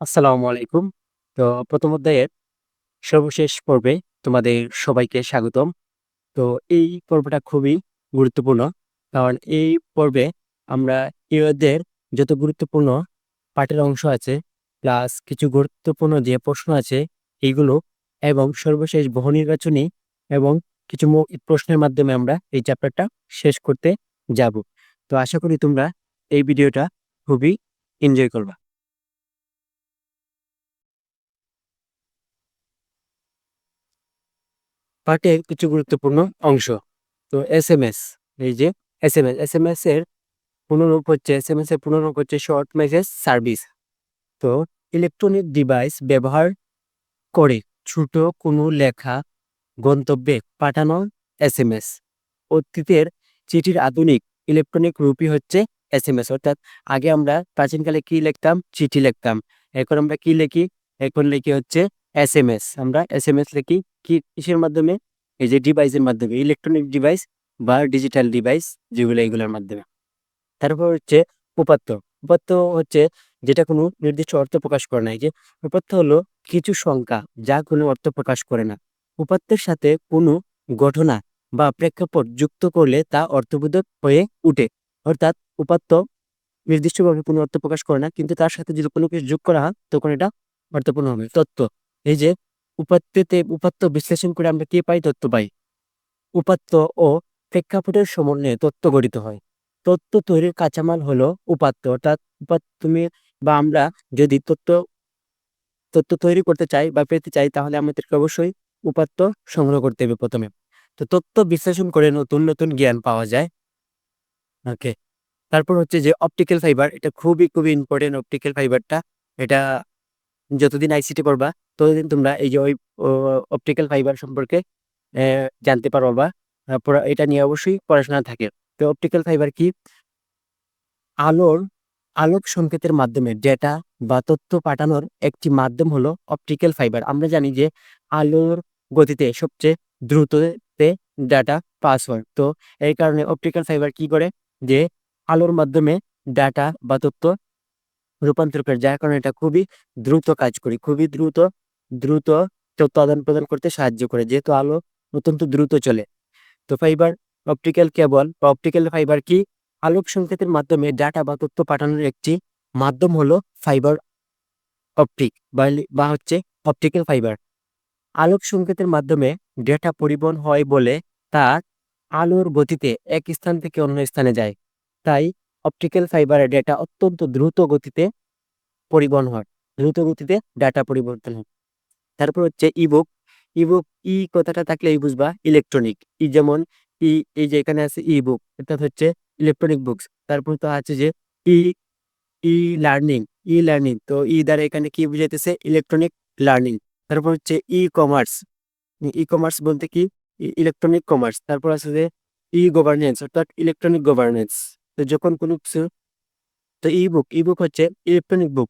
আসসালামু আলাইকুম। তো প্রথম অধ্যায়ের সর্বশেষ পর্বে তোমাদের সবাইকে স্বাগতম। তো এই পর্বটা খুবই গুরুত্বপূর্ণ। কারণ এই পর্বে আমরা এই যত গুরুত্বপূর্ণ পাঠের অংশ আছে, প্লাস কিছু গুরুত্বপূর্ণ যে প্রশ্ন আছে এইগুলো এবং সর্বশেষ বহু নির্বাচনী এবং কিছু প্রশ্নের মাধ্যমে আমরা এই চ্যাপ্টারটা শেষ করতে যাব। তো আশা করি তোমরা এই ভিডিওটা খুবই এনজয় করবা। পাঠের কিছু গুরুত্বপূর্ণ অংশ। তো এস এম এস এই যে S M S S M S এর পুনরূপ হচ্ছে এস এম এস এর পুনরূপ হচ্ছে শর্ট মেসেজ সার্ভিস তো ইলেকট্রনিক ডিভাইস ব্যবহার করে ছোট কোনো লেখা, গন্তব্যে পাঠানো এস এম এস অতীতের চিঠির আধুনিক ইলেকট্রনিক রূপই হচ্ছে এস এম এস অর্থাৎ আগে আমরা প্রাচীনকালে কি লিখতাম? চিঠি লিখতাম। এখন আমরা কি লিখি? এখন লিখি হচ্ছে এস এম এস আমরা এস এম এস লিখি কি কিসের মাধ্যমে? এই যে ডিভাইসের মাধ্যমে ইলেকট্রনিক ডিভাইস বা ডিজিটাল ডিভাইস যেগুলো এগুলোর মাধ্যমে। তারপর হচ্ছে উপাত্ত উপাত্ত হচ্ছে যেটা কোনো নির্দিষ্ট অর্থ প্রকাশ করে না। এই যে উপাত্ত হলো কিছু সংখ্যা যা কোনো অর্থ প্রকাশ করে না। উপাত্তের সাথে কোনো ঘটনা বা প্রেক্ষাপট যুক্ত করলে তা অর্থবোধক হয়ে উঠে। অর্থাৎ উপাত্ত নির্দিষ্টভাবে কোনো অর্থ প্রকাশ করে না, কিন্তু তার সাথে যদি কোনো কিছু যোগ করা হয়, তখন এটা অর্থপূর্ণ হবে। তত্ত্ব। এই যে উপাত্ততে উপাত্ত বিশ্লেষণ করে আমরা কি পাই তত্ত্ব পাই। উপাত্ত ও প্রেক্ষাপটের সমন্বয়ে তত্ত্ব গঠিত হয়। তত্ত্ব তৈরির কাঁচামাল হলো উপাত্ত, অর্থাৎ উপাত্ত তুমি বা আমরা যদি তত্ত্ব তত্ত্ব তৈরি করতে চাই বা পেতে চাই তাহলে আমাদেরকে অবশ্যই উপাত্ত সংগ্রহ করতে হবে প্রথমে। তো তত্ত্ব বিশ্লেষণ করে নতুন নতুন জ্ঞান পাওয়া যায়। ওকে, তারপর হচ্ছে যে অপটিক্যাল ফাইবার এটা খুবই খুবই ইম্পর্টেন্ট অপটিক্যাল ফাইবারটা এটা যতদিন আইসিটি করবা ততদিন তোমরা এই যে ওই অপটিক্যাল ফাইবার সম্পর্কে জানতে পারবা বা এটা নিয়ে অবশ্যই পড়াশোনা থাকে। তো অপটিক্যাল ফাইবার কি? আলোর, আলোক সংকেতের মাধ্যমে ডেটা বা তথ্য পাঠানোর একটি মাধ্যম হলো অপটিক্যাল ফাইবার আমরা জানি যে আলোর গতিতে সবচেয়ে দ্রুততে ডাটা পাস হয়। তো এই কারণে অপটিক্যাল ফাইবার কি করে? যে আলোর মাধ্যমে ডাটা বা তথ্য রূপান্তর করে, যার কারণে এটা খুবই দ্রুত কাজ করি, খুবই দ্রুত দ্রুত তথ্য আদান প্রদান করতে সাহায্য করে, যেহেতু আলো অত্যন্ত দ্রুত চলে। তো ফাইবার অপটিক্যাল কেবল বা অপটিক্যাল ফাইবার কি? আলোক সংকেতের মাধ্যমে ডাটা বা তথ্য পাঠানোর একটি মাধ্যম হলো ফাইবার অপটিক বা হচ্ছে অপটিক্যাল ফাইবার আলোক সংকেতের মাধ্যমে ডেটা পরিবহন হয় বলে তা আলোর গতিতে এক স্থান থেকে অন্য স্থানে যায়। তাই অপটিক্যাল ফাইবারের ডেটা অত্যন্ত দ্রুত গতিতে পরিবহন হয়। দ্রুত গতিতে ডাটা পরিবর্তন হয়। তারপর হচ্ছে ইবুক ইবুক ই কথাটা থাকলে এই বুঝবা ইলেকট্রনিক ই যেমন ই, এই যে এখানে আছে ই বুক অর্থাৎ হচ্ছে ইলেকট্রনিক বুকস তারপর তো আছে যে ই ই লার্নিং ই লার্নিং তো ই দ্বারা এখানে কি বুঝাইতেছে? ইলেকট্রনিক লার্নিং তারপর হচ্ছে ই কমার্স ই কমার্স বলতে কি? ইলেকট্রনিক কমার্স তারপর আছে যে ই গভর্নেন্স অর্থাৎ ইলেকট্রনিক গভর্নেন্স তো যখন কোনো কিছু, তো ই বুক ই বুক হচ্ছে ইলেকট্রনিক বুক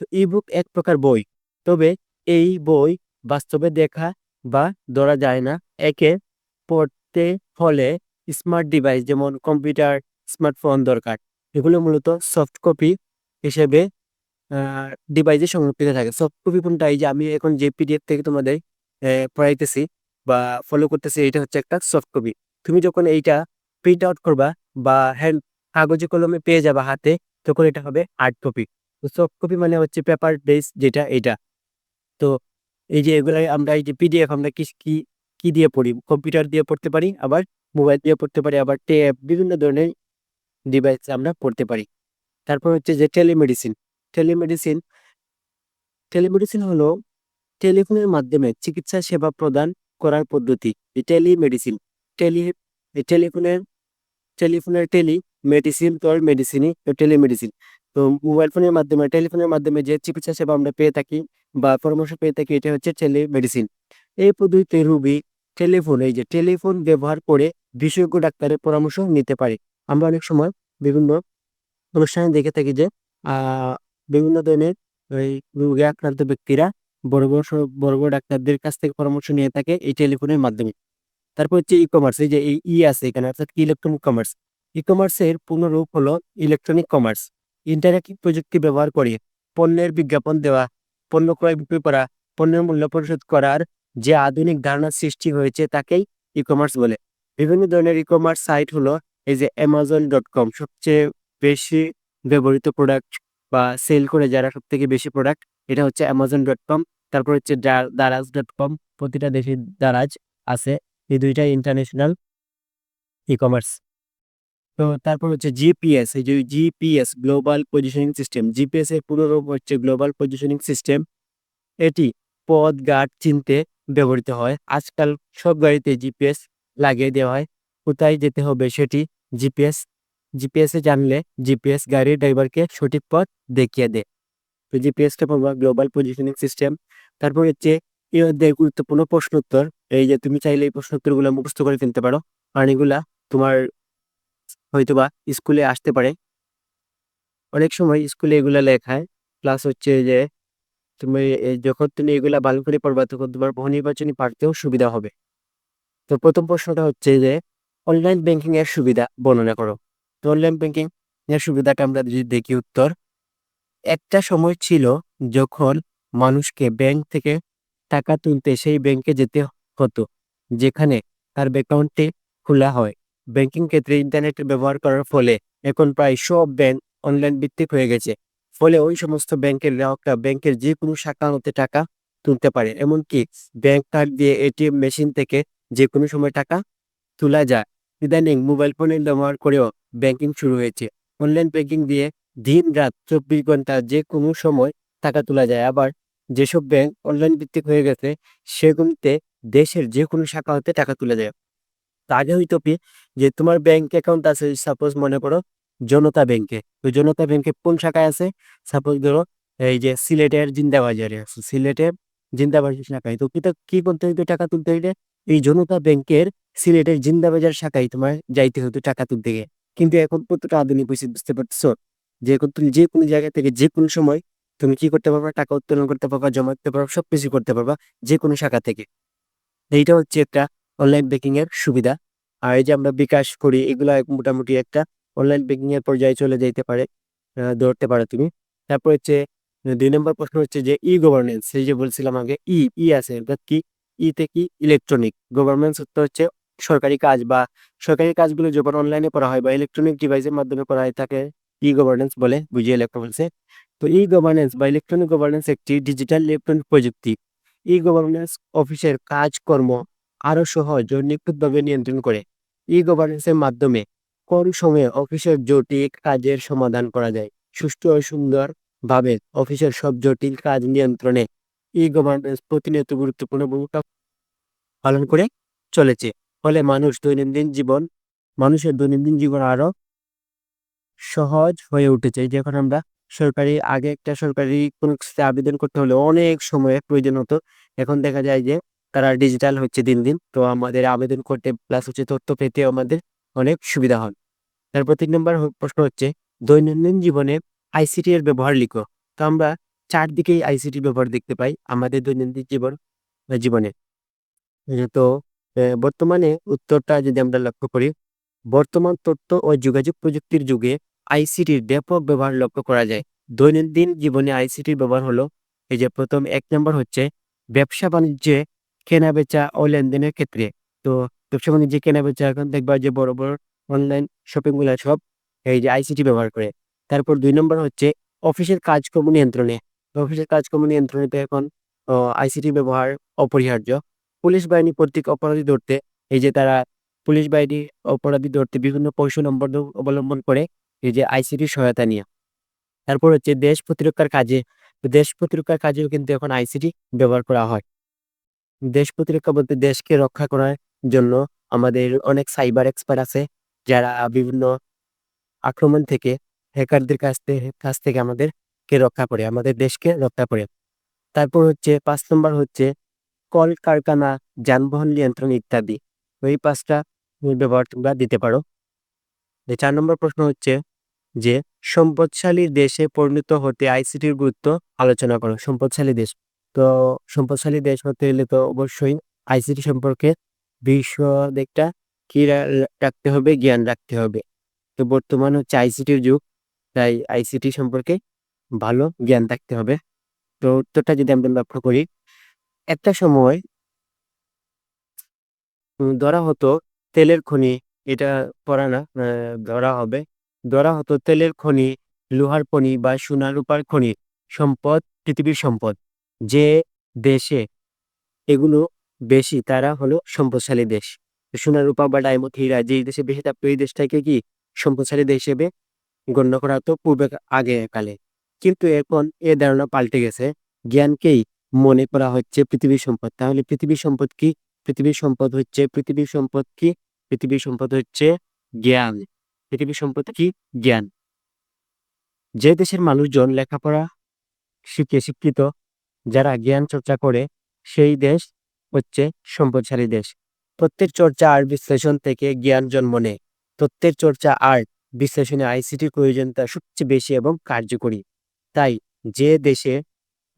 তো ই বুক এক প্রকার বই, তবে এই বই বাস্তবে দেখা বা ধরা যায় না। একে পড়তে হলে স্মার্ট ডিভাইস যেমন কম্পিউটার স্মার্টফোন দরকার। এগুলো মূলত সফট কপি হিসেবে ডিভাইসে সংরক্ষিত থাকে। সফট কপি কোনটা? এই যে আমি এখন যে পিডিএফ থেকে তোমাদের পড়াইতেছি বা ফলো করতেছি, এটা হচ্ছে একটা সফট কপি তুমি যখন এইটা প্রিন্ট আউট করবা বা হ্যান্ড কাগজে কলমে পেয়ে যাবা হাতে, তখন এটা হবে হার্ড কপি তো সফট কপি মানে হচ্ছে পেপার বেস যেটা এটা তো এই যে এগুলো আমরা এই যে পিডিএফ আমরা কি কি কি দিয়ে পড়ি? কম্পিউটার দিয়ে পড়তে পারি, আবার মোবাইল দিয়ে পড়তে পারি, আবার ট্যাব বিভিন্ন ধরনের ডিভাইস আমরা পড়তে পারি। তারপর হচ্ছে যে টেলিমেডিসিন টেলিমেডিসিন টেলিমেডিসিন হলো টেলিফোনের মাধ্যমে চিকিৎসা সেবা প্রদান করার পদ্ধতি টেলিমেডিসিন টেলি টেলিফোনের টেলিফোনের টেলি মেডিসিন তোর মেডিসিনই টেলিমেডিসিন তো মোবাইল ফোনের মাধ্যমে টেলিফোনের মাধ্যমে যে চিকিৎসা সেবা আমরা পেয়ে থাকি বা পরামর্শ পেয়ে থাকি, এটা হচ্ছে টেলিমেডিসিন এই পদ্ধতিতে রুগী টেলিফোন এই যে টেলিফোন ব্যবহার করে বিশেষজ্ঞ ডাক্তারের পরামর্শ নিতে পারে। আমরা অনেক সময় বিভিন্ন অনুষ্ঠানে দেখে থাকি যে বিভিন্ন ধরনের ওই রোগে আক্রান্ত ব্যক্তিরা বড় বড় বড় বড় ডাক্তারদের কাছ থেকে পরামর্শ নিয়ে থাকে এই টেলিফোনের মাধ্যমে। তারপর হচ্ছে ই কমার্স এই যে এই ই আছে এখানে, অর্থাৎ ইলেকট্রনিক কমার্স ই কমার্সের পূর্ণরূপ হলো ইলেকট্রনিক কমার্স ইন্টারনেট প্রযুক্তি ব্যবহার করে পণ্যের বিজ্ঞাপন দেওয়া, পণ্য ক্রয় বিক্রয় করা, পণ্যের মূল্য পরিশোধ করার যে আধুনিক ধারণার সৃষ্টি হয়েছে তাকেই ই কমার্স বলে। বিভিন্ন ধরনের ই কমার্স সাইট হলো এই যে অ্যামাজন ডট কম সবচেয়ে বেশি ব্যবহৃত প্রোডাক্ট বা সেল করে যারা সব থেকে বেশি প্রোডাক্ট এটা হচ্ছে অ্যামাজন ডট কম তারপর হচ্ছে দারাজ ডট কম প্রতিটা দেশের দারাজ আছে। এই দুইটা ইন্টারন্যাশনাল ই কমার্স তো তারপর হচ্ছে জিপিএস, এই যে GPS global positioning system GPS এর পুরো রূপ হচ্ছে গ্লোবাল পজিশনিং সিস্টেম এটি পথ, ঘাট, চিনতে ব্যবহৃত হয়। আজকাল সব গাড়িতে জিপিএস লাগিয়ে দেওয়া হয়। কোথায় যেতে হবে সেটি জিপিএস জিপিএস এ জানলে জিপিএস গাড়ির ড্রাইভারকে সঠিক পথ দেখিয়ে দেয়। তো জিপিএসটা পাবো গ্লোবাল পজিশনিং সিস্টেম তারপর হচ্ছে এর মধ্যে গুরুত্বপূর্ণ প্রশ্ন উত্তর এই যে তুমি চাইলে এই প্রশ্ন উত্তরগুলো মুখস্থ করে ফেলতে পারো। আর এগুলা তোমার হয়তোবা স্কুলে আসতে পারে। অনেক সময় স্কুলে এগুলা লেখায় প্লাস হচ্ছে যে তুমি যখন তুমি এগুলা ভালো করে পড়বা, তখন তোমার বহু নির্বাচনী সুবিধা হবে। তো প্রথম প্রশ্নটা হচ্ছে যে অনলাইন ব্যাংকিং এর সুবিধা বর্ণনা করো। তো অনলাইন ব্যাংকিং এর সুবিধাটা আমরা যদি দেখি উত্তর, একটা সময় ছিল যখন মানুষকে ব্যাংক থেকে টাকা তুলতে সেই ব্যাংকে যেতে হতো, যেখানে তার অ্যাকাউন্টে খোলা হয়। ব্যাংকিং ক্ষেত্রে ইন্টারনেট ব্যবহার করার ফলে এখন প্রায় সব ব্যাংক অনলাইন ভিত্তিক হয়ে গেছে। ফলে ওই সমস্ত ব্যাংকের গ্রাহকরা ব্যাংকের যে কোনো শাখা হতে টাকা তুলতে পারে। এমনকি ব্যাংক কার্ড দিয়ে এটিএম মেশিন থেকে যে কোনো সময় টাকা তোলা যায়। ইদানিং মোবাইল ফোনের ব্যবহার করেও ব্যাংকিং শুরু হয়েছে। অনলাইন ব্যাংকিং দিয়ে দিন রাত চব্বিশ ঘণ্টা যে কোনো সময় টাকা তোলা যায়। আবার যেসব ব্যাংক অনলাইন ভিত্তিক হয়ে গেছে, সেগুলিতে দেশের যে কোনো শাখা হতে টাকা তুলে যায়। আগে হইতো কি, যে তোমার ব্যাংক অ্যাকাউন্ট আছে সাপোজ মনে করো জনতা ব্যাংকে তো জনতা ব্যাংকে কোন শাখায় আছে? সাপোজ ধরো এই যে সিলেটের জিন্দাবাজারে আছে সিলেটের জিন্দাবাজার শাখায়, তো কি কি করতে হইতো টাকা তুলতে হইলে? এই জনতা ব্যাংকের সিলেটের জিন্দাবাজার শাখায় তোমার যাইতে হতো টাকা তুলতে গিয়ে। কিন্তু এখন কতটা আধুনিক হয়েছে বুঝতে পারছ যে এখন তুমি যে কোনো জায়গা থেকে যে কোনো সময় তুমি কি করতে পারবা? টাকা উত্তোলন করতে পারবা, জমা দিতে পারবা, সবকিছু করতে পারবা, যে কোনো শাখা থেকে। এইটা হচ্ছে একটা অনলাইন ব্যাংকিং এর সুবিধা। আর এই যে আমরা বিকাশ করি, এগুলা মোটামুটি একটা অনলাইন ব্যাংকিং এর পর্যায়ে চলে যাইতে পারে ধরতে পারো তুমি। তারপর হচ্ছে, দুই নম্বর প্রশ্ন হচ্ছে যে ই গভর্নেন্স এই যে বলছিলাম আগে ই ই আছে, অর্থাৎ কি? ইতে কি? ইলেকট্রনিক গভর্নেন্স হচ্ছে সরকারি কাজ বা সরকারি কাজগুলো যখন অনলাইনে করা হয় বা ইলেকট্রনিক ডিভাইসের মাধ্যমে করা হয়, তাকে ই গভর্নেন্স বলে, বুঝিয়ে লেখা বলছে। তো ই গভর্নেন্স বা ইলেকট্রনিক গভর্নেন্স একটি ডিজিটাল ইলেকট্রনিক প্রযুক্তি। ই গভর্নেন্স অফিসের কাজকর্ম আরও সহজ ও নিখুঁতভাবে নিয়ন্ত্রণ করে। ই গভর্নেন্সের মাধ্যমে কম সময়ে অফিসের জটিল কাজের সমাধান করা যায়? সুষ্ঠু ও সুন্দর ভাবে অফিসের সব জটিল কাজ নিয়ন্ত্রণে ই গভর্নেন্স প্রতিনিয়ত গুরুত্বপূর্ণ ভূমিকা পালন করে চলেছে। ফলে মানুষ দৈনন্দিন জীবন, মানুষের দৈনন্দিন জীবন আরও সহজ হয়ে উঠেছে। যখন আমরা সরকারি, আগে একটা সরকারি কোনো কিছুতে আবেদন করতে হলে অনেক সময়ের প্রয়োজন হতো। এখন দেখা যায় যে তারা ডিজিটাল হচ্ছে দিন দিন। তো আমাদের আবেদন করতে প্লাস হচ্ছে তথ্য পেতে আমাদের অনেক সুবিধা হয়। তারপর তিন নম্বর প্রশ্ন হচ্ছে, দৈনন্দিন জীবনে আইসিটি এর ব্যবহার লিখো। তো আমরা চারদিকেই আইসিটি ব্যবহার দেখতে পাই আমাদের দৈনন্দিন জীবন জীবনে। তো বর্তমানে উত্তরটা যদি আমরা লক্ষ্য করি, বর্তমান তথ্য ও যোগাযোগ প্রযুক্তির যুগে আইসিটির ব্যাপক ব্যবহার লক্ষ্য করা যায়। দৈনন্দিন জীবনে আইসিটির ব্যবহার হলো, এই যে প্রথম এক নম্বর হচ্ছে ব্যবসা বাণিজ্যে কেনা বেচা ও লেনদেনের ক্ষেত্রে। তো ব্যবসা বাণিজ্যে কেনা বেচা এখন দেখবা যে বড় বড় অনলাইন শপিংগুলা সব এই যে আইসিটি ব্যবহার করে। তারপর দুই নম্বর হচ্ছে অফিসের কাজকর্ম নিয়ন্ত্রণে। অফিসের কাজকর্ম নিয়ন্ত্রণে এখন আইসিটি ব্যবহার অপরিহার্য। পুলিশ বাহিনী কর্তৃক অপরাধী ধরতে, এই যে তারা পুলিশ বাহিনী অপরাধী ধরতে বিভিন্ন নম্বর অবলম্বন করে এই যে আইসিটির সহায়তা নিয়ে। তারপর হচ্ছে দেশ প্রতিরক্ষার কাজে, দেশ প্রতিরক্ষার কাজেও কিন্তু এখন আইসিটি ব্যবহার করা হয়। দেশ প্রতিরক্ষা বলতে দেশকে রক্ষা করার জন্য আমাদের অনেক সাইবার এক্সপার্ট আছে, যারা বিভিন্ন আক্রমণ থেকে হ্যাকারদের কাছ থেকে কাছ থেকে আমাদেরকে রক্ষা করে, আমাদের দেশকে রক্ষা করে। তারপর হচ্ছে, পাঁচ নম্বর হচ্ছে কল কারখানা, যানবাহন নিয়ন্ত্রণ ইত্যাদি। এই পাঁচটা ব্যবহার তোমরা দিতে পারো। চার নম্বর প্রশ্ন হচ্ছে যে, সম্পদশালী দেশে পরিণত হতে আইসিটির গুরুত্ব আলোচনা করো। সম্পদশালী দেশ। তো সম্পদশালী দেশ হতে হলে তো অবশ্যই আইসিটি সম্পর্কে বিশ্ব দিকটা কি রাখতে হবে, জ্ঞান রাখতে হবে। তো বর্তমান হচ্ছে আইসিটির যুগ, তাই আইসিটি সম্পর্কে ভালো জ্ঞান থাকতে হবে। তো উত্তরটা যদি আমরা লক্ষ্য করি, একটা সময় ধরা হতো তেলের খনি, এটা পড়া না ধরা হবে। ধরা হতো তেলের খনি, লোহার খনি বা সোনা রূপার খনি, সম্পদ, পৃথিবীর সম্পদ। যে দেশে এগুলো বেশি, তারা হলো সম্পদশালী দেশ। সোনা রূপা বা ডায়মন্ড হীরা যে দেশে বেশি থাকতো, এই দেশটাকে কি সম্পদশালী দেশ হিসেবে গণ্য করা হতো পূর্বে আগে কালে কিন্তু এখন এ ধারণা পাল্টে গেছে। জ্ঞানকেই মনে করা হচ্ছে পৃথিবীর সম্পদ। তাহলে পৃথিবীর সম্পদ কি? পৃথিবীর সম্পদ হচ্ছে পৃথিবীর সম্পদ কি? পৃথিবীর সম্পদ হচ্ছে জ্ঞান। পৃথিবীর সম্পদ কি? জ্ঞান। যে দেশের মানুষজন লেখাপড়া শিখে শিক্ষিত যারা জ্ঞান চর্চা করে, সেই দেশ হচ্ছে সম্পদশালী দেশ। তথ্যের চর্চা আর বিশ্লেষণ থেকে জ্ঞান জন্ম নেয়। তথ্যের চর্চা আর বিশ্লেষণে আইসিটির প্রয়োজনীয়তা সবচেয়ে বেশি এবং কার্যকরী। তাই যে দেশে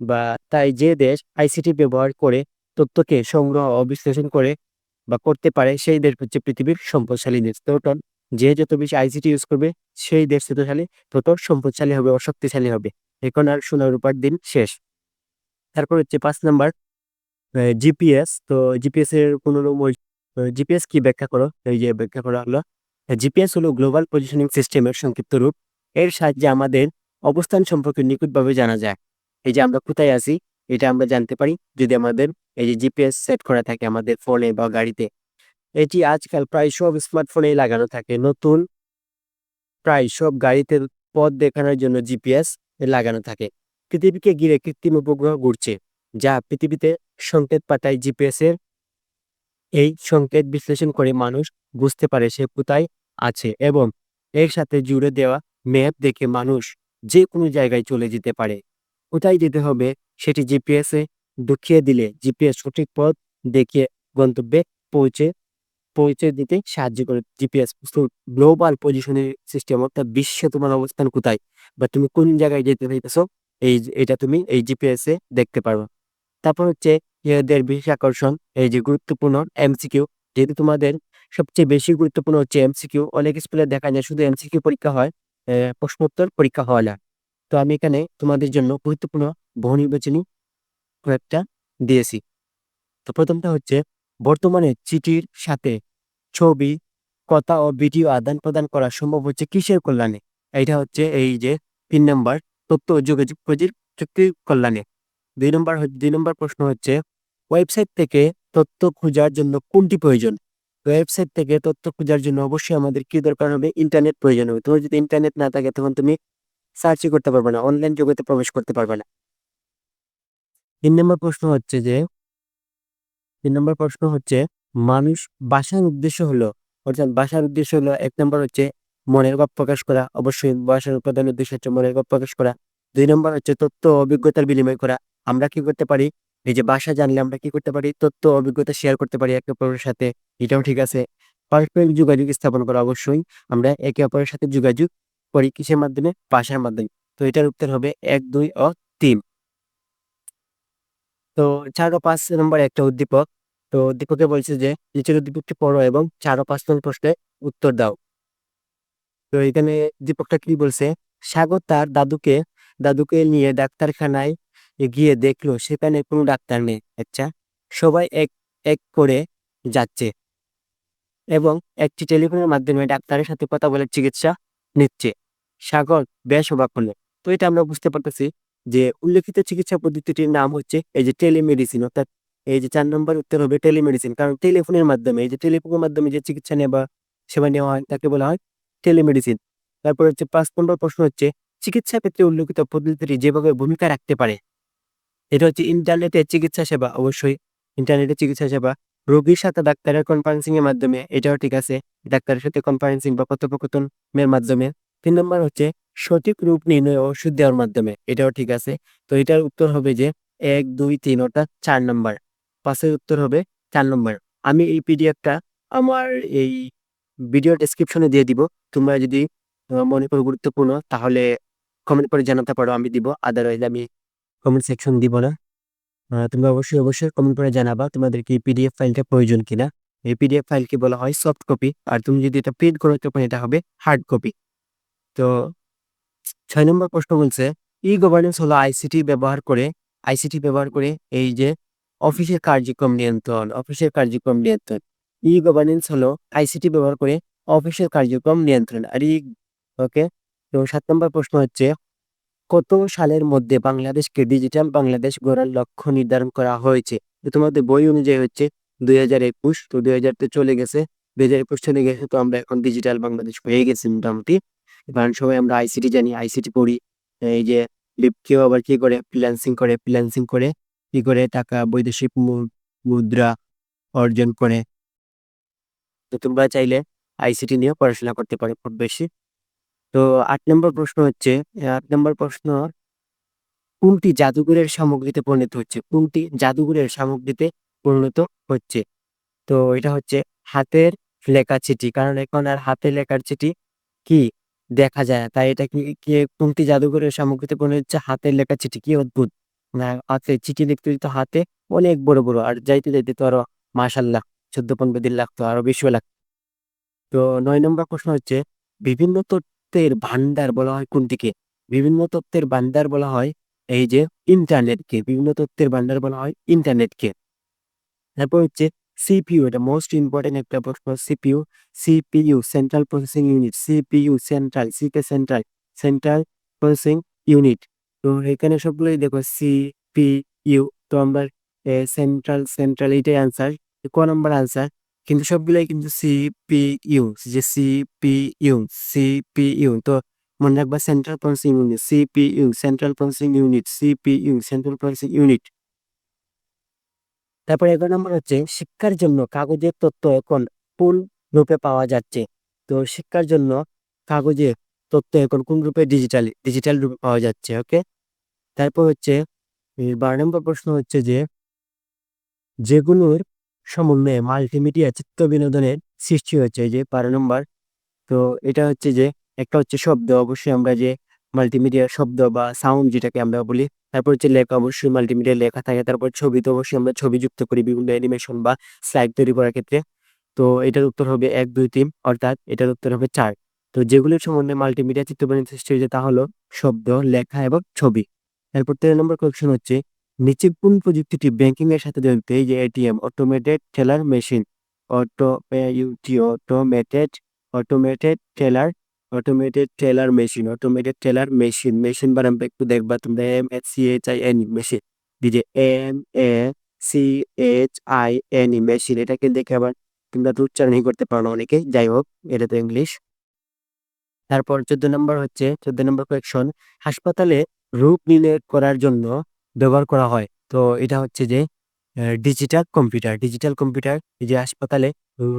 বা তাই যে দেশ আইসিটি ব্যবহার করে তথ্যকে সংগ্রহ ও বিশ্লেষণ করে বা করতে পারে, সেই দেশ হচ্ছে পৃথিবীর সম্পদশালী দেশ। তো যে যত বেশি আইসিটি ইউজ করবে, সেই দেশ শক্তিশালী তত সম্পদশালী হবে ও শক্তিশালী হবে। এখন আর সোনার রূপার দিন শেষ। তারপর হচ্ছে পাঁচ নাম্বার জিপিএস তো জিপিএস এর পনেরো জিপিএস কি ব্যাখ্যা করো? এই যে ব্যাখ্যা করা হলো। জিপিএস হলো গ্লোবাল পজিশনিং সিস্টেমের সংক্ষিপ্ত রূপ। এর সাহায্যে আমাদের অবস্থান সম্পর্কে নিখুঁতভাবে জানা যায়। এই যে আমরা কোথায় আছি, এটা আমরা জানতে পারি যদি আমাদের এই যে জিপিএস সেট করা থাকে আমাদের ফোনে বা গাড়িতে। এটি আজকাল প্রায় সব স্মার্টফোনেই লাগানো থাকে। নতুন প্রায় সব গাড়িতে পথ দেখানোর জন্য জিপিএস লাগানো থাকে। পৃথিবীকে ঘিরে কৃত্রিম উপগ্রহ ঘুরছে, যা পৃথিবীতে সংকেত পাঠায় জিপিএস এর এই সংকেত বিশ্লেষণ করে মানুষ বুঝতে পারে সে কোথায় আছে এবং এর সাথে জুড়ে দেওয়া ম্যাপ দেখে মানুষ যে কোনো জায়গায় চলে যেতে পারে। কোথায় যেতে হবে সেটি জিপিএস এ দেখিয়ে দিলে জিপিএস সঠিক পথ দেখিয়ে গন্তব্যে পৌঁছে পৌঁছে দিতে সাহায্য করে। জিপিএস গ্লোবাল পজিশনের সিস্টেম অর্থাৎ বিশ্বে তোমার অবস্থান কোথায় বা তুমি কোন জায়গায় যেতে চাইতেছো এই এটা তুমি এই জিপিএস এ দেখতে পারো তারপর হচ্ছে এদের বিশেষ আকর্ষণ এই যে গুরুত্বপূর্ণ এমসিকিউ যেহেতু তোমাদের সবচেয়ে বেশি গুরুত্বপূর্ণ হচ্ছে এমসিকিউ অনেক স্কুলে দেখা যায় শুধু এমসিকিউ পরীক্ষা হয় প্রশ্নোত্তর পরীক্ষা হয় না তো আমি এখানে তোমাদের জন্য গুরুত্বপূর্ণ বহু নির্বাচনী কয়েকটা দিয়েছি। তো প্রথমটা হচ্ছে বর্তমানে চিঠির সাথে ছবি, কথা ও ভিডিও আদান প্রদান করা সম্ভব হচ্ছে কিসের কল্যাণে? এইটা হচ্ছে এই যে তিন নম্বর তথ্য ও যোগাযোগ প্রযুক্তির কল্যাণে। দুই নম্বর দুই নম্বর প্রশ্ন হচ্ছে, ওয়েবসাইট থেকে তথ্য খোঁজার জন্য কোনটি প্রয়োজন? ওয়েবসাইট থেকে তথ্য খোঁজার জন্য অবশ্যই আমাদের কি দরকার হবে? ইন্টারনেট প্রয়োজন হবে। তোমার যদি ইন্টারনেট না থাকে, তখন তুমি সার্চই করতে পারবে না, অনলাইন জগতে প্রবেশ করতে পারবে না। তিন নম্বর প্রশ্ন হচ্ছে যে, তিন নম্বর প্রশ্ন হচ্ছে, মানুষ বাসার উদ্দেশ্য হলো, অর্থাৎ বাসার উদ্দেশ্য হলো, এক নম্বর হচ্ছে মনের ভাব প্রকাশ করা, অবশ্যই বাসার উপাদান উদ্দেশ্য হচ্ছে মনের ভাব প্রকাশ করা। দুই নম্বর হচ্ছে তথ্য অভিজ্ঞতার বিনিময় করা। আমরা কি করতে পারি? এই যে বাসা জানলে আমরা কি করতে পারি? তথ্য অভিজ্ঞতা শেয়ার করতে পারি একে অপরের সাথে। এটাও ঠিক আছে। পারস্পরিক যোগাযোগ স্থাপন করা অবশ্যই। আমরা একে অপরের সাথে যোগাযোগ করি কিসের মাধ্যমে? বাসার মাধ্যমে। তো এটার উত্তর হবে এক, দুই ও তিন। তো চার ও পাঁচ নম্বর একটা উদ্দীপক। তো উদ্দীপকে বলছে যে, নিচের উদ্দীপকটি পড়ো এবং চার ও পাঁচ নম্বর প্রশ্নে উত্তর দাও। তো এখানে দীপকটা কি বলছে সাগর তার দাদুকে। দাদুকে নিয়ে ডাক্তারখানায় গিয়ে দেখল, সেখানে কোনো ডাক্তার নেই। আচ্ছা সবাই এক এক করে যাচ্ছে এবং একটি টেলিফোনের মাধ্যমে ডাক্তারের সাথে কথা বলে চিকিৎসা নিচ্ছে। সাগর, বেশ অবাক হলো। তো এটা আমরা বুঝতে পারতেছি যে উল্লেখিত চিকিৎসা পদ্ধতিটির নাম হচ্ছে এই যে টেলিমেডিসিন, অর্থাৎ এই যে চার নম্বর উত্তর হবে টেলিমেডিসিন। কারণ টেলিফোনের মাধ্যমে, এই যে টেলিফোনের মাধ্যমে যে চিকিৎসা নেওয়া, সেবা নেওয়া হয়, তাকে বলা হয় টেলিমেডিসিন তারপর হচ্ছে পাঁচ নম্বর প্রশ্ন হচ্ছে, চিকিৎসা ক্ষেত্রে উল্লেখিত পদ্ধতিটি যেভাবে ভূমিকা রাখতে পারে? এটা হচ্ছে ইন্টারনেটের চিকিৎসা সেবা, অবশ্যই। ইন্টারনেটের চিকিৎসা সেবা, রোগীর সাথে ডাক্তারের কনফারেন্সিং এর মাধ্যমে, এটাও ঠিক আছে। ডাক্তারের সাথে কনফারেন্সিং বা কথোপকথনের মাধ্যমে। তিন নম্বর হচ্ছে, সঠিক রূপ নির্ণয় ওষুধ দেওয়ার মাধ্যমে, এটাও ঠিক আছে। তো এটার উত্তর হবে যে, এক, দুই, তিন, অর্থাৎ চার নম্বর। পাঁচের উত্তর হবে চার নম্বর। আমি এই পিডিএফটা আমার এই ভিডিও ডেসক্রিপশনে দিয়ে দিব। তোমরা যদি মনে করো গুরুত্বপূর্ণ, তাহলে কমেন্ট করে জানাতে পারো, আমি দিব। আদারওয়াইজ আমি কমেন্ট সেকশন দিব না। তোমরা অবশ্যই অবশ্যই কমেন্ট করে জানাবা তোমাদের কি পিডিএফ ফাইলটা প্রয়োজন কিনা। এই পিডিএফ ফাইলকে বলা হয় সফট কপি আর তুমি যদি এটা প্রিন্ট করো, তখন এটা হবে হার্ড কপি তো, ছয় নম্বর প্রশ্ন বলছে ই গভর্নেন্স হলো আইসিটি ব্যবহার করে আইসিটি ব্যবহার করে এই যে, অফিসের কার্যক্রম নিয়ন্ত্রণ, অফিসের কার্যক্রম নিয়ন্ত্রণ। ই গভর্নেন্স হলো আইসিটি ব্যবহার করে অফিসের কার্যক্রম নিয়ন্ত্রণ। আর ই ওকে তো সাত নম্বর প্রশ্ন হচ্ছে, কত সালের মধ্যে বাংলাদেশকে ডিজিটাল বাংলাদেশ গড়ার লক্ষ্য নির্ধারণ করা হয়েছে? তোমাদের বই অনুযায়ী হচ্ছে দুই হাজার একুশ, তো দুই হাজার তো চলে গেছে। দুই হাজার একুশ চলে গেছে, তো আমরা এখন ডিজিটাল বাংলাদেশ হয়ে গেছি মোটামুটি। কারণ সবাই আমরা আইসিটি জানি আইসিটি পড়ি। এই যে কেউ আবার কি করে? ফ্রিল্যান্সিং করে ফ্রিল্যান্সিং করে, কি করে? টাকা, বৈদেশিক মুদ্রা অর্জন করে। তো তোমরা চাইলে আইসিটি নিয়ে পড়াশোনা করতে পারো খুব বেশি। তো আট নম্বর প্রশ্ন হচ্ছে আট নম্বর প্রশ্ন, কোনটি জাদুঘরের সামগ্রীতে পরিণত হচ্ছে? কোনটি জাদুঘরের সামগ্রীতে পরিণত হচ্ছে? তো এটা হচ্ছে হাতের লেখা চিঠি, কারণ এখন আর হাতে লেখার চিঠি কি দেখা যায়। তাই এটা কি কোনটি জাদুঘরের সামগ্রীতে পরিণত হচ্ছে? হাতের লেখা চিঠি, কি অদ্ভুত। হাতে, চিঠি লিখতে লিখতে হাতে অনেক বড় বড়, আর যাইতে যাইতে তো আরও মাসাল্লাহ চোদ্দ পনেরো দিন লাগতো, আরও বেশি লাগতো। তো নয় নম্বর প্রশ্ন হচ্ছে, বিভিন্ন তথ্যের ভান্ডার বলা হয় কোনটিকে? বিভিন্ন তথ্যের ভান্ডার বলা হয় এই যে ইন্টারনেটকে, বিভিন্ন তথ্যের ভান্ডার বলা হয় ইন্টারনেটকে। তারপর হচ্ছে সিপিইউ, এটা মোস্ট ইম্পর্টেন্ট একটা প্রশ্ন, CPU. CPU central processing unit CPU central সিকে central central processing unit তো এখানে সবগুলোই দেখো, সিপিইউ, তো আমরা সেন্ট্রাল সেন্ট্রাল এইটাই আনসার ক নম্বর আনসার কিন্তু সবগুলাই কিন্তু সিপিইউ যে সিপিইউ সিপিইউ তো মনে রাখবা central processing unit CPU central processing unit CPU central processing unit তারপরে এগারো নম্বর হচ্ছে, শিক্ষার জন্য কাগজের তথ্য এখন কোন রূপে পাওয়া যাচ্ছে? তো শিক্ষার জন্য কাগজের তথ্য এখন কোন রূপে ডিজিটাল ডিজিটাল রূপে পাওয়া যাচ্ছে ওকে তারপর হচ্ছে বারো নম্বর প্রশ্ন হচ্ছে যে, যেগুলোর সমন্বয়ে মাল্টিমিডিয়া চিত্ত বিনোদনের সৃষ্টি হচ্ছে যে বারো নম্বর। তো এটা হচ্ছে যে একটা হচ্ছে শব্দ, অবশ্যই আমরা যে মাল্টিমিডিয়া শব্দ বা সাউন্ড যেটাকে আমরা বলি, তারপর হচ্ছে লেখা, অবশ্যই মাল্টিমিডিয়া লেখা থাকে, তারপর ছবি তো অবশ্যই আমরা ছবি যুক্ত করি বিভিন্ন অ্যানিমেশন বা স্লাইড তৈরি করার ক্ষেত্রে। তো এটার উত্তর হবে এক, দুই, তিন, অর্থাৎ এটার উত্তর হবে চার। তো যেগুলোর সম্বন্ধে মাল্টিমিডিয়া চিত্রবাণী সৃষ্টি হয়েছে তা হলো শব্দ, লেখা এবং ছবি। এরপর তেরো নম্বর কোয়েশ্চেন হচ্ছে নিচে কোন প্রযুক্তিটি ব্যাংকিং এর সাথে জড়িত। এই যে ATM automated teller machine auto UT automated automated teller automated teller machine automated teller machine machine বানাবে একটু দেখবা, তোমরা M H C H I N machine যে M A C H I N machine এটাকে দেখে আবার তোমরা তো উচ্চারণই করতে পারো না অনেকে, যাই হোক, এটা তো ইংলিশ তারপর চোদ্দ নম্বর হচ্ছে, চোদ্দ নম্বর কোয়েকশন হাসপাতালে রূপ নির্ণয় করার জন্য ব্যবহার করা হয়। তো এটা হচ্ছে যে ডিজিটাল কম্পিউটার ডিজিটাল কম্পিউটার যে হাসপাতালে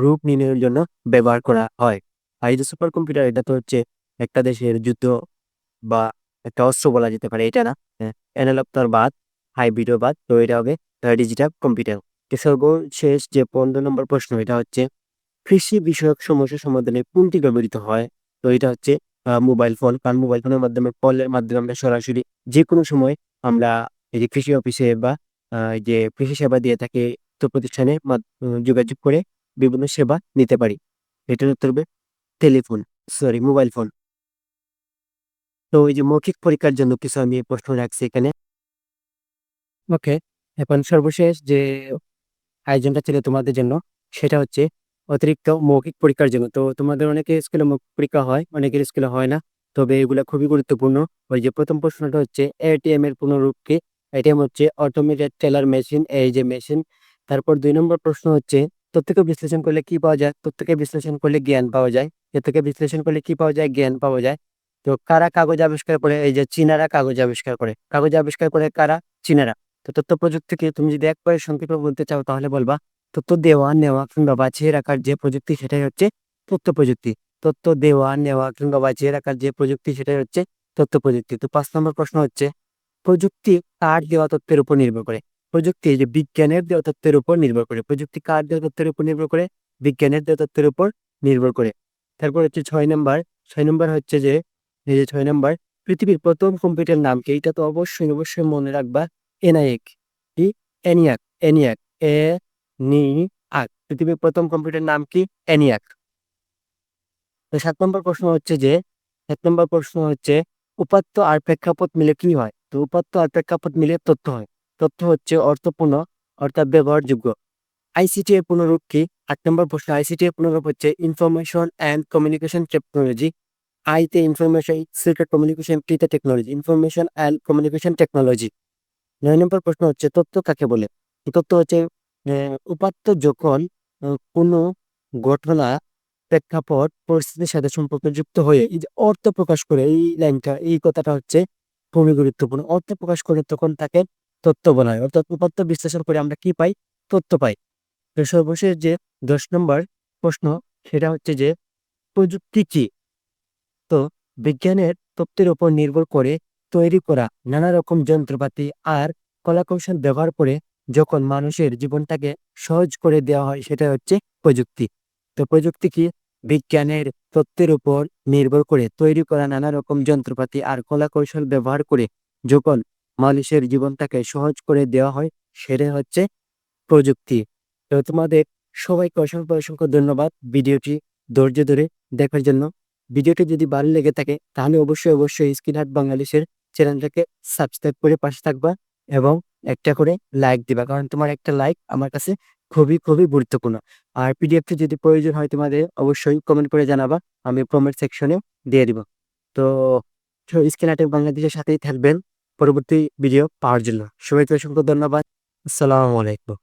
রূপ নির্ণয়ের জন্য ব্যবহার করা হয়। আর এই যে সুপার কম্পিউটার এটা তো হচ্ছে একটা দেশের যুদ্ধ বা একটা অস্ত্র বলা যেতে পারে। এটা না অ্যানালগ তার বাদ হাইব্রিডও বাদ, তো এটা হবে ডিজিটাল কম্পিউটার সর্বশেষ যে পনেরো নম্বর প্রশ্ন, এটা হচ্ছে কৃষি বিষয়ক সমস্যা সমাধানে কোনটি ব্যবহৃত হয়? তো এটা হচ্ছে মোবাইল ফোন কারণ মোবাইল ফোনের মাধ্যমে কলের মাধ্যমে আমরা সরাসরি যে কোনো সময় আমরা এই যে কৃষি অফিসে বা যে কৃষি সেবা দিয়ে থাকে তো প্রতিষ্ঠানে যোগাযোগ করে বিভিন্ন সেবা নিতে পারি। এটার উত্তর হবে টেলিফোন, সরি মোবাইল ফোন। তো এই যে মৌখিক পরীক্ষার জন্য কিছু আমি প্রশ্ন রাখছি এখানে। ওকে, এখন সর্বশেষ যে আয়োজনটা ছিল তোমাদের জন্য, সেটা হচ্ছে অতিরিক্ত মৌখিক পরীক্ষার জন্য। তো তোমাদের অনেকে স্কুলে মৌখিক পরীক্ষা হয়, অনেকের স্কুলে হয় না। তবে এগুলা খুবই গুরুত্বপূর্ণ। ওই যে প্রথম প্রশ্নটা হচ্ছে এটিএম এর পুনরূপ কি এটিএম হচ্ছে অটোমেটেড টেলার মেশিন এই যে মেশিন তারপর দুই নম্বর প্রশ্ন হচ্ছে তথ্যকে বিশ্লেষণ করলে কি পাওয়া যায়? তথ্যকে বিশ্লেষণ করলে জ্ঞান পাওয়া যায়। তথ্যকে বিশ্লেষণ করলে কি পাওয়া যায়? জ্ঞান পাওয়া যায়। তো কারা কাগজ আবিষ্কার করে? এই যে চীনারা কাগজ আবিষ্কার করে। কাগজ আবিষ্কার করে কারা? চীনারা। তো তথ্য প্রযুক্তিকে তুমি যদি একবারে সংক্ষেপে বলতে চাও, তাহলে বলবা তথ্য দেওয়া নেওয়া কিংবা বাঁচিয়ে রাখার যে প্রযুক্তি, সেটাই হচ্ছে তথ্য প্রযুক্তি। তথ্য দেওয়া নেওয়া কিংবা বাঁচিয়ে রাখার যে প্রযুক্তি, সেটাই হচ্ছে তথ্য প্রযুক্তি। তো পাঁচ নম্বর প্রশ্ন হচ্ছে প্রযুক্তি কার দেওয়া তথ্যের উপর নির্ভর করে? প্রযুক্তি যে বিজ্ঞানের দেওয়া তথ্যের উপর নির্ভর করে। প্রযুক্তি কার দেওয়া তথ্যের উপর নির্ভর করে? বিজ্ঞানের দেওয়া তথ্যের উপর নির্ভর করে। তারপর হচ্ছে ছয় নম্বর। ছয় নম্বর হচ্ছে যে, এই যে ছয় নম্বর, পৃথিবীর প্রথম কম্পিউটার নাম কি? এটা তো অবশ্যই অবশ্যই মনে রাখবা, এনআইএক। কি? এনিয়াক এনিয়াক এ নি আক পৃথিবীর প্রথম কম্পিউটার নাম কি? এনিয়াক। তো সাত নম্বর প্রশ্ন হচ্ছে যে, সাত নম্বর প্রশ্ন হচ্ছে উপাত্ত আর প্রেক্ষাপট মিলে কি হয়? তো উপাত্ত আর প্রেক্ষাপট মিলে তথ্য হয়। তথ্য হচ্ছে অর্থপূর্ণ অর্থাৎ ব্যবহারযোগ্য। আইসিটি এর পুনরূপ কি? আট নম্বর প্রশ্ন। আইসিটি এর পুনরূপ হচ্ছে ইনফরমেশন অ্যান্ড কমিউনিকেশন টেকনোলজি আইতে ইনফরমেশন সিক্রেট কমিউনিকেশন টিতে technology information and communication technology নয় নম্বর প্রশ্ন হচ্ছে তথ্য কাকে বলে? তথ্য হচ্ছে উপাত্ত যখন কোনো ঘটনা প্রেক্ষাপট পরিস্থিতির সাথে সম্পর্কযুক্ত হয়ে এই যে অর্থ প্রকাশ করে, এই লাইনটা, এই কথাটা হচ্ছে খুবই গুরুত্বপূর্ণ। অর্থ প্রকাশ করে তখন তাকে তথ্য বলা হয়। অর্থাৎ উপাত্ত বিশ্লেষণ করে আমরা কি পাই? তথ্য পাই। তো সর্বশেষ যে দশ নম্বর প্রশ্ন, সেটা হচ্ছে যে প্রযুক্তি কি? তো বিজ্ঞানের তত্ত্বের উপর নির্ভর করে তৈরি করা নানা রকম যন্ত্রপাতি আর কলাকৌশল ব্যবহার করে যখন মানুষের জীবনটাকে সহজ করে দেওয়া হয়, সেটা হচ্ছে প্রযুক্তি। তো প্রযুক্তি কি? বিজ্ঞানের তত্ত্বের উপর নির্ভর করে তৈরি করা নানা রকম যন্ত্রপাতি আর কলা কৌশল ব্যবহার করে যখন মানুষের জীবনটাকে সহজ করে দেওয়া হয় সেটা হচ্ছে প্রযুক্তি। তো তোমাদের সবাইকে অসংখ্য অসংখ্য ধন্যবাদ ভিডিওটি ধৈর্য ধরে দেখার জন্য। ভিডিওটি যদি ভালো লেগে থাকে, তাহলে অবশ্যই অবশ্যই স্ক্রিন হাট বাংলাদেশের চ্যানেলটাকে সাবস্ক্রাইব করে পাশে থাকবা এবং একটা করে লাইক দিবা, কারণ তোমার একটা লাইক আমার কাছে খুবই খুবই গুরুত্বপূর্ণ। আর পিডিএফটি যদি প্রয়োজন হয় তোমাদের, অবশ্যই কমেন্ট করে জানাবা, আমি কমেন্ট সেকশনে দিয়ে দিব। তো স্ক্রিন হাটে বাংলাদেশের সাথেই থাকবেন। পরবর্তী ভিডিও পাওয়ার জন্য। সবাইকে অসংখ্য ধন্যবাদ। আসসালামু আলাইকুম।